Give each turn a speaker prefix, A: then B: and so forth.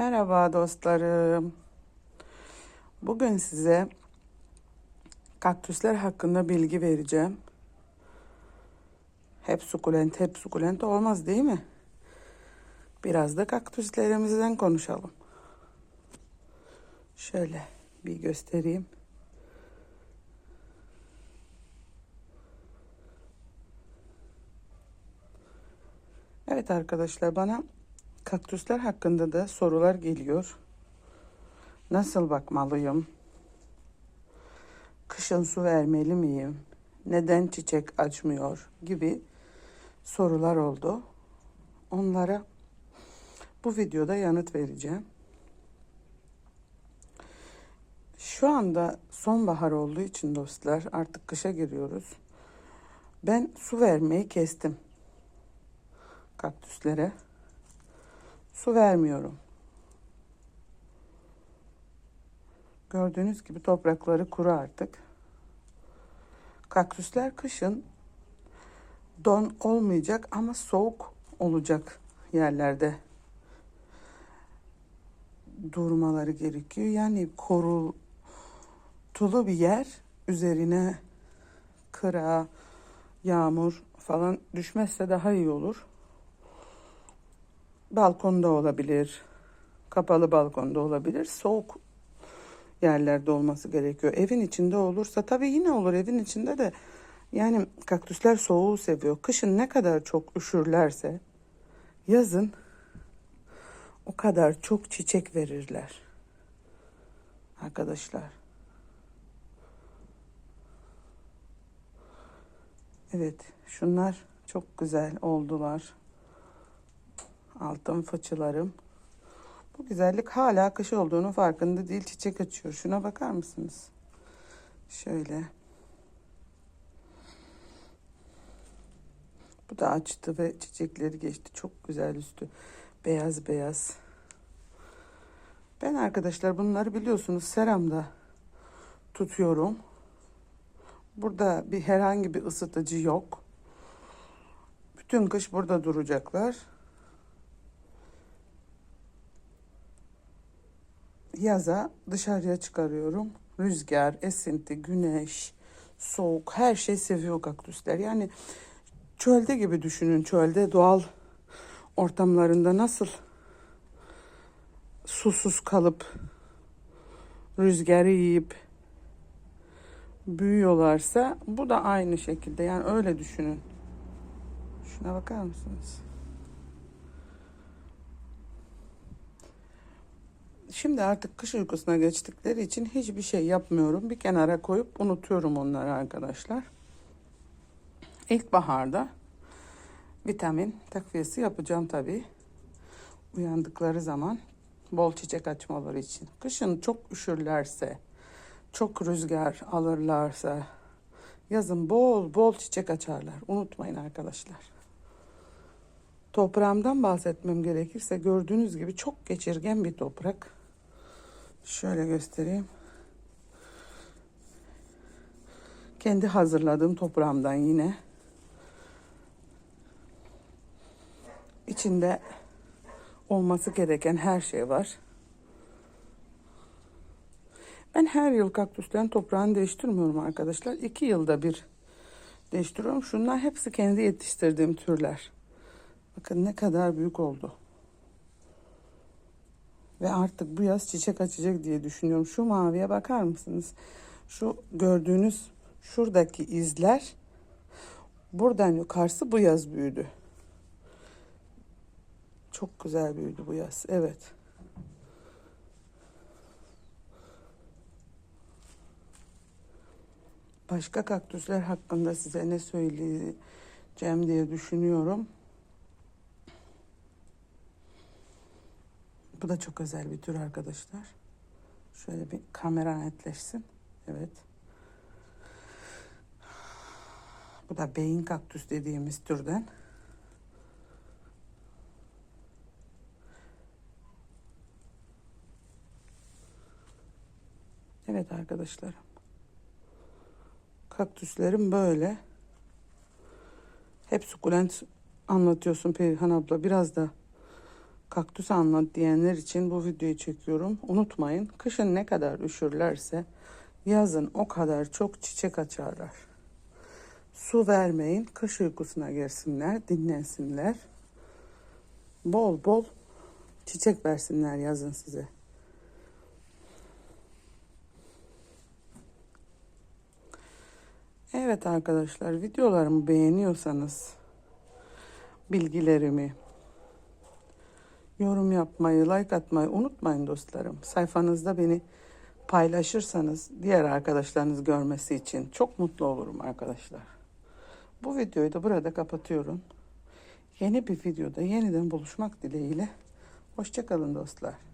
A: Merhaba dostlarım. Bugün size kaktüsler hakkında bilgi vereceğim. Hep sukulent, hep sukulent olmaz değil mi? Biraz da kaktüslerimizden konuşalım. Şöyle bir göstereyim. Evet arkadaşlar bana kaktüsler hakkında da sorular geliyor. Nasıl bakmalıyım? Kışın su vermeli miyim? Neden çiçek açmıyor? gibi sorular oldu. Onlara bu videoda yanıt vereceğim. Şu anda sonbahar olduğu için dostlar artık kışa giriyoruz. Ben su vermeyi kestim kaktüslere. Su vermiyorum. Gördüğünüz gibi toprakları kuru artık. Kaktüsler kışın don olmayacak ama soğuk olacak yerlerde durmaları gerekiyor. Yani korutulu bir yer üzerine kıra, yağmur falan düşmezse daha iyi olur. Balkonda olabilir, kapalı balkonda olabilir, soğuk yerlerde olması gerekiyor. Evin içinde olursa tabii yine olur evin içinde de yani kaktüsler soğuğu seviyor. Kışın ne kadar çok üşürlerse yazın o kadar çok çiçek verirler. Arkadaşlar. Evet, şunlar çok güzel oldular. Altın fıçılarım. Bu güzellik hala kış olduğunu farkında değil. Çiçek açıyor. Şuna bakar mısınız? Şöyle. Bu da açtı ve çiçekleri geçti. Çok güzel üstü. Beyaz beyaz. Ben arkadaşlar bunları biliyorsunuz seramda tutuyorum. Burada bir herhangi bir ısıtıcı yok. Bütün kış burada duracaklar. Yaza dışarıya çıkarıyorum. Rüzgar, esinti, güneş, soğuk her şey seviyor kaktüsler. Yani çölde gibi düşünün. Çölde doğal ortamlarında nasıl susuz kalıp rüzgarı yiyip büyüyorlarsa bu da aynı şekilde. Yani öyle düşünün. Şuna bakar mısınız? Şimdi artık kış uykusuna geçtikleri için hiçbir şey yapmıyorum. Bir kenara koyup unutuyorum onları arkadaşlar. İlkbaharda vitamin takviyesi yapacağım tabii. Uyandıkları zaman bol çiçek açmaları için. Kışın çok üşürlerse, çok rüzgar alırlarsa yazın bol bol çiçek açarlar. Unutmayın arkadaşlar. Toprağımdan bahsetmem gerekirse gördüğünüz gibi çok geçirgen bir toprak. Şöyle göstereyim. Kendi hazırladığım toprağımdan yine. İçinde olması gereken her şey var. Ben her yıl kaktüslerin toprağını değiştirmiyorum arkadaşlar. İki yılda bir değiştiriyorum. Şunlar hepsi kendi yetiştirdiğim türler. Bakın ne kadar büyük oldu. Ve artık bu yaz çiçek açacak diye düşünüyorum. Şu maviye bakar mısınız? Şu gördüğünüz şuradaki izler buradan yukarısı bu yaz büyüdü. Çok güzel büyüdü bu yaz. Evet. Başka kaktüsler hakkında size ne söyleyeceğim diye düşünüyorum. Bu da çok özel bir tür arkadaşlar. Şöyle bir kamera netleşsin. Evet. Bu da beyin kaktüs dediğimiz türden. Evet arkadaşlarım. Kaktüslerim böyle. Hep sukulent anlatıyorsun Perihan abla. Biraz da kaktüs anlat diyenler için bu videoyu çekiyorum. Unutmayın kışın ne kadar üşürlerse yazın o kadar çok çiçek açarlar. Su vermeyin, kış uykusuna girsinler, dinlensinler. Bol bol çiçek versinler yazın size. Evet arkadaşlar videolarımı beğeniyorsanız bilgilerimi yorum yapmayı, like atmayı unutmayın dostlarım. Sayfanızda beni paylaşırsanız diğer arkadaşlarınız görmesi için çok mutlu olurum arkadaşlar. Bu videoyu da burada kapatıyorum. Yeni bir videoda yeniden buluşmak dileğiyle. Hoşçakalın dostlar.